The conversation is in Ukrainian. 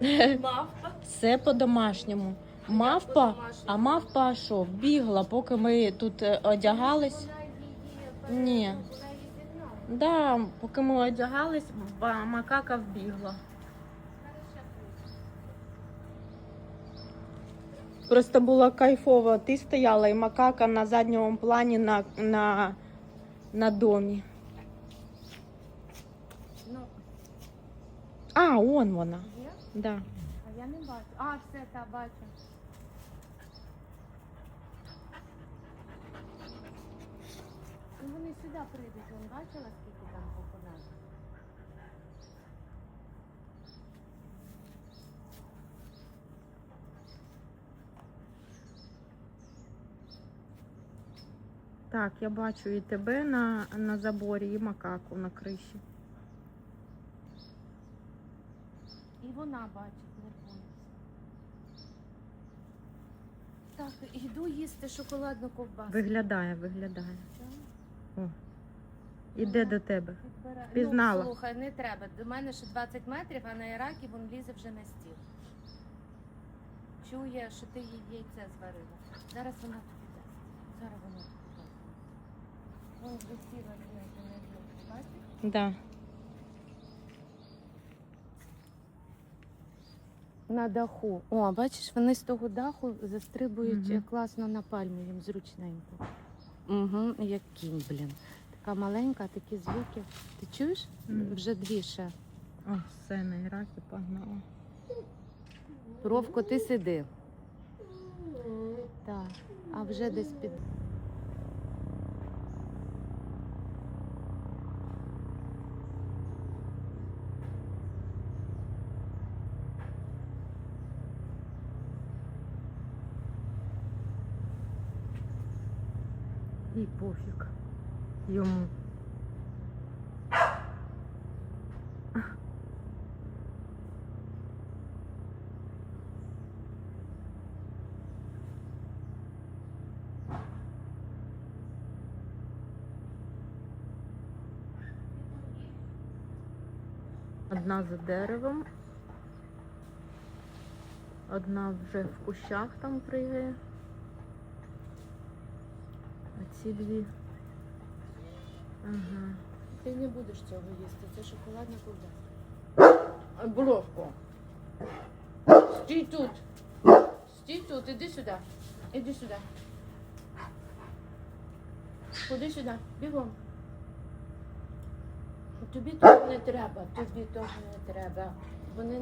Мавпа. Все по-домашньому. Мавпа, а мавпа що? Бігла, поки ми тут е, одягались. Ні. Да, поки ми одягались, макака вбігла. Просто було кайфово. Ти стояла і макака на задньому плані на, на, на домі. Ну, А, он вона. Да. А я не бачу. А, все, та бачу. Ну, вони сюди прийдуть. Вон бачила, скільки там попадає? Так, я бачу і тебе на, на заборі, і макаку на криші. І вона бачить, не боїться. Так, йду їсти шоколадну ковбасу. Виглядає, виглядає. О. Іде до тебе. Пізнала. Ну, слухай, не треба. До мене ще 20 метрів, а на Іракі він лізе вже на стіл. Чує, що ти їй яйце зварила. Зараз вона тобі дасть. Зараз вона тобі дасть. Вон висіла знизу на. Бачиш? Да. На даху. О, бачиш, вони з того даху застрибують Мгм. класно на пальму, їм зручненько. Угу, як кінь, блін. Така маленька, такі звуки. Ти чуєш? Мгм. Вже дві ще. О, все на Іракі погнала. Ровко, ти сиди. Так, а вже десь під. І пофіг йому. Одна за деревом, одна вже в кущах там пригає. Ці дві. Ага. Ти не будеш цього їсти, це шоколадна ковбаса. Бровко. Стій тут. Стій тут, іди сюди. Іди сюди. Ходи сюди, бігом. Тобі тут не треба, тобі теж не треба. Вони